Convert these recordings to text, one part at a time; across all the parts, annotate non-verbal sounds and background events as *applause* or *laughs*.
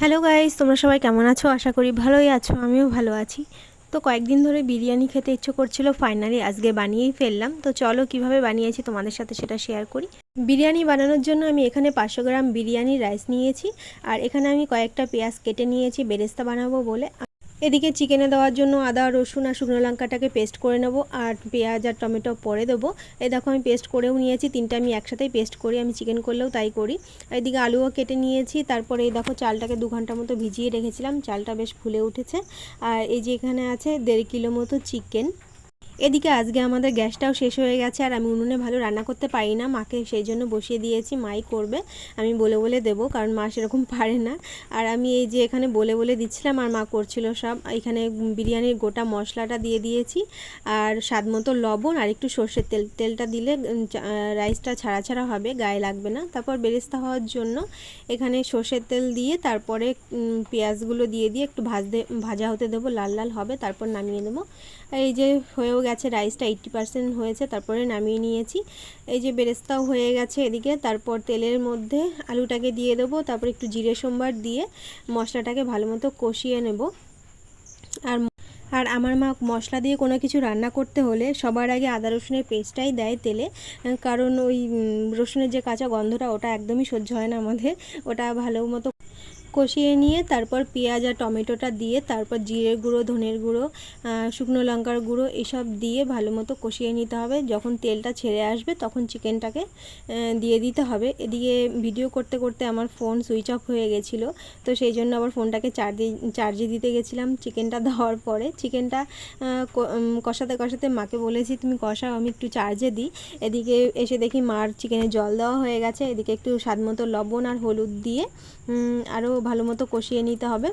Hello guys তোমরা সবাই কেমন আছো? আশা করি ভালোই আছো, আমিও ভালো আছি। তো কয়েকদিন ধরে বিরিয়ানি খেতে ইচ্ছে করছিল ফাইনালি আজকে বানিয়েই ফেললাম। তো চলো কীভাবে বানিয়েছি তোমাদের সাথে সেটা শেয়ার করি। বিরিয়ানি বানানোর জন্য আমি এখানে পাঁচশো গ্রাম বিরিয়ানি রাইস নিয়েছি। আর এখানে আমি কয়েকটা পেঁয়াজ কেটে নিয়েছি, বেরেস্তা বানাবো বলে। এদিকে চিকেনে দেওয়ার জন্য আদা, রসুন আর শুকনো লঙ্কাটাকে পেস্ট করে নেব আর পেঁয়াজ আর টমেটো পরে দেবো। এই দেখো আমি পেস্ট করেও নিয়েছি, তিনটা আমি একসাথেই পেস্ট করি, আমি চিকেন করলেও তাই করি। এদিকে আলুও কেটে নিয়েছি, তারপরে এই দেখো চালটাকে দু ঘণ্টা মতো ভিজিয়ে রেখেছিলাম, চালটা বেশ ফুলে উঠেছে। আর এই যে এখানে আছে দেড় কিলো মতো চিকেন। এদিকে আজকে আমাদের গ্যাসটাও শেষ হয়ে গেছে আর আমি উনুনে ভালো রান্না করতে পারি না। মাকে সেই জন্য বসিয়ে দিয়েছি, মাই করবে। আমি বলে বলে দেবো, কারণ মা সেরকম *laughs* পারে না। আর আমি এই যে এখানে বলে বলে দিচ্ছিলাম আর মা করছিল সব, এখানে বিরিয়ানির গোটা মশলাটা দিয়ে দিয়েছি। আর স্বাদ মতো লবণ আর একটু সর্ষের তেল, তেলটা দিলে রাইসটা ছাড়া ছাড়া হবে, গায়ে লাগবে না। তারপর বেরেস্তা হওয়ার জন্য এখানে সর্ষের তেল দিয়ে তারপরে পেঁয়াজগুলো দিয়ে দিয়ে একটু ভাজতে, ভাজা হতে দেবো, লাল লাল হবে, তারপর নামিয়ে দেবো এই যে হয়েও গেছে রাইসটা এইট্টি পার্সেন্ট হয়েছে, তারপরে নামিয়ে নিয়েছি। এই যে বেরেস্তাও হয়ে গেছে এদিকে, তারপর তেলের মধ্যে আলুটাকে দিয়ে দেবো, তারপর একটু জিরে সোমবার দিয়ে মশলাটাকে ভালো মতো কষিয়ে নেব। আর আর আমার মা মশলা দিয়ে কোনো কিছু রান্না করতে হলে সবার আগে আদা রসুনের পেস্টটাই দেয় তেলে, কারণ ওই রসুনের যে কাঁচা গন্ধটা ওটা একদমই সহ্য হয় না আমাদের, ওটা ভালো মতো কষিয়ে নিয়ে তারপর পেঁয়াজ আর টমেটোটা দিয়ে তারপর জিরের গুঁড়ো, ধনের গুঁড়ো শুকনো লঙ্কার গুঁড়ো এসব দিয়ে ভালো মতো কষিয়ে নিতে হবে। যখন তেলটা ছেড়ে আসবে তখন চিকেনটাকে দিয়ে দিতে হবে। এদিকে ভিডিও করতে করতে আমার ফোন সুইচ অফ হয়ে গেছিল, তো সেই জন্য আবার ফোনটাকে চার্জে চার্জে দিতে গেছিলাম। চিকেনটা দেওয়ার পরে চিকেনটা কষাতে কষাতে মাকে বলেছি, তুমি কষাও, আমি একটু চার্জে দিই। এদিকে এসে দেখি মার চিকেনে জল দেওয়া হয়ে গেছে। এদিকে একটু স্বাদ মতো লবণ আর হলুদ দিয়ে আরও ভালো মতো কষিয়ে নিতে হবে।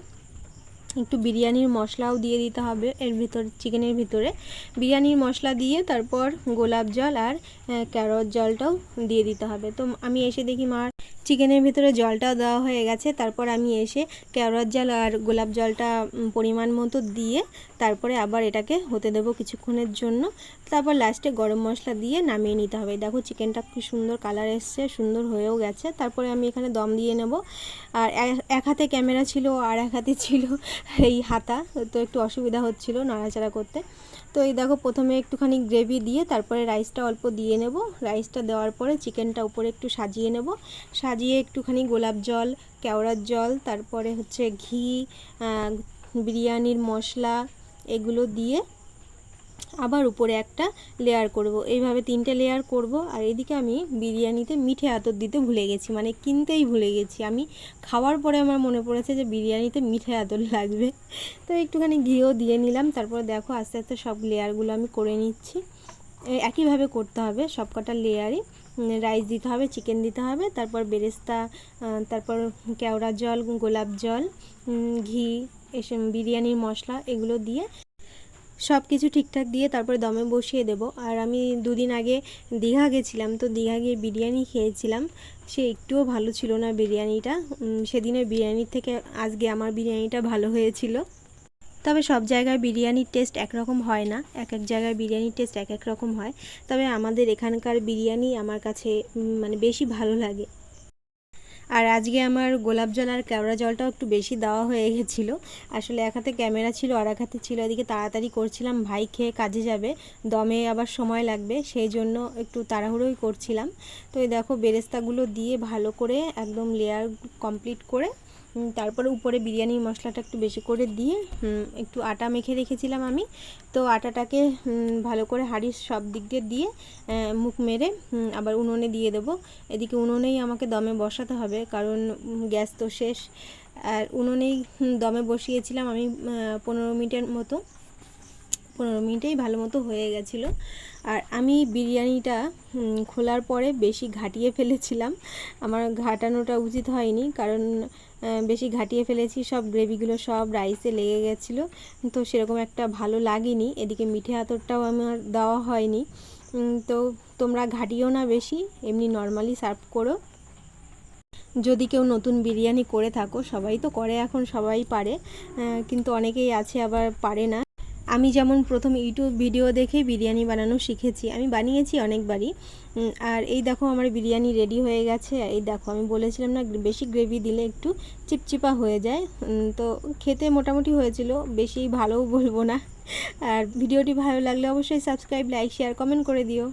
একটু বিরিয়ানির মশলাও দিয়ে দিতে হবে এর ভিতর, চিকেনের ভিতরে। বিরিয়ানির মশলা দিয়ে তারপর গোলাপ জল আর ক্যারট জলটাও দিয়ে দিতে হবে। তো আমি এসে দেখি মার চিকেনের ভিতরে জলটাও দেওয়া হয়ে গেছে। তারপর আমি এসে ক্যারট জল আর গোলাপ জলটা পরিমাণ মতো দিয়ে তারপরে আবার এটাকে হতে দেবো কিছুক্ষণের জন্য। তারপর লাস্টে গরম মশলা দিয়ে নামিয়ে নিতে হবে। দেখো চিকেনটা খুব সুন্দর কালার এসছে, সুন্দর হয়েও গেছে। তারপরে আমি এখানে দম দিয়ে নেব। আর এক হাতে ক্যামেরা ছিল আর এক হাতে ছিল এই হাতা, তো একটু অসুবিধা হচ্ছিল নাড়াচাড়া করতে। তো এই দেখো প্রথমে একটুখানি গ্রেভি দিয়ে তারপরে রাইসটা অল্প দিয়ে নেব। রাইসটা দেওয়ার পরে চিকেনটা উপরে একটু সাজিয়ে নেব। একটুখানি গোলাপ জল, কেওড়ার জল, তারপরে হচ্ছে ঘি বিরিয়ানির মশলা, এগুলো দিয়ে আবার উপরে একটা লেয়ার করব। এইভাবে তিনটে লেয়ার করব আর এদিকে আমি বিরিয়ানিতে মিঠে আতর দিতে ভুলে গেছি মানে কিনতেই ভুলে গেছি। আমি খাওয়ার পরে আমার মনে পড়েছে যে বিরিয়ানিতে মিঠে আতর লাগবে। তো একটুখানি ঘিও দিয়ে নিলাম, তারপর দেখো আস্তে আস্তে সব লেয়ারগুলো আমি করে নিচ্ছি। একইভাবে করতে হবে সব কটা লেয়ারই রাইস দিতে হবে চিকেন দিতে হবে, তারপর বেরেস্তা তারপর কেওড়া জল, গোলাপ জল ঘি, এসব বিরিয়ানির মশলা এগুলো দিয়ে সব কিছু ঠিকঠাক দিয়ে তারপরে দমে বসিয়ে দেব। আর আমি দুদিন আগে দীঘা গেছিলাম, তো দীঘা গিয়ে বিরিয়ানি খেয়েছিলাম। সে একটুও ভালো ছিল না বিরিয়ানিটা। সেদিনের বিরিয়ানির থেকে আজকে আমার বিরিয়ানিটা ভালো হয়েছিল। তবে সব জায়গায় বিরিয়ানির টেস্ট একরকম হয় না। এক এক জায়গায় বিরিয়ানির টেস্ট এক এক রকম হয়। তবে আমাদের এখানকার বিরিয়ানি আমার কাছে মানে বেশি ভালো লাগে। আর আজকে আমার গোলাপ জল আর কেওড়া জলটাও একটু বেশি দেওয়া হয়ে গেছিল। আসলে এক হাতে ক্যামেরা ছিল, আর এক হাতে ছিল। এদিকে তাড়াতাড়ি করছিলাম, ভাই খেয়ে কাজে যাবে। দমে আবার সময় লাগবে, সেই জন্য একটু তাড়াহুড়োই করছিলাম। তো এই দেখো, বেরেস্তাগুলো দিয়ে ভালো করে একদম লেয়ার কমপ্লিট করে তারপরে উপরে বিরিয়ানির মশলাটা একটু বেশি করে দিয়ে একটু আটা মেখে রেখেছিলাম আমি। তো আটাটাকে ভালো করে হাঁড়ির সব দিক দিয়ে দিয়ে মুখ মেরে আবার উনুনে দিয়ে দেবো। এদিকে উনুনেই আমাকে দমে বসাতে হবে, কারণ গ্যাস তো শেষ। আর উনুনেই দমে বসিয়েছিলাম আমি পনেরো মিনিটের মতো। পনেরো মিনিটেই ভালো মতো হয়ে গেছিল। আর আমি বিরিয়ানিটা খোলার পরে বেশি ঘাটিয়ে ফেলেছিলাম। আমার ঘাটানোটা উচিত হয়নি, কারণ বেশি ঘাটিয়ে ফেলেছি। সব গ্রেভিগুলো সব রাইসে লেগে গেছিল। তো সেরকম একটা ভালো লাগেনি। এদিকে মিঠে আতরটাও আমার দেওয়া হয়নি। তো তোমরা ঘাটিও না বেশি, এমনি নর্মালি সার্ভ করো। যদি কেউ নতুন বিরিয়ানি করে থাকো, সবাই তো করে এখন, সবাই পারে। কিন্তু অনেকেই আছে আবার পারে না। আমি যেমন প্রথম ইউটিউব ভিডিও দেখে বিরিয়ানি বানানো শিখেছি, আমি বানিয়েছি অনেকবারই। আর এই দেখো আমার বিরিয়ানি রেডি হয়ে গেছে। এই দেখো, আমি বলেছিলাম না বেশি গ্রেভি দিলে একটু চিপচিপা হয়ে যায়। তো খেতে মোটামুটি হয়েছিল, বেশি ভালোও বলব না। আর ভিডিওটি ভালো লাগলে অবশ্যই সাবস্ক্রাইব লাইক শেয়ার কমেন্ট করে দিও।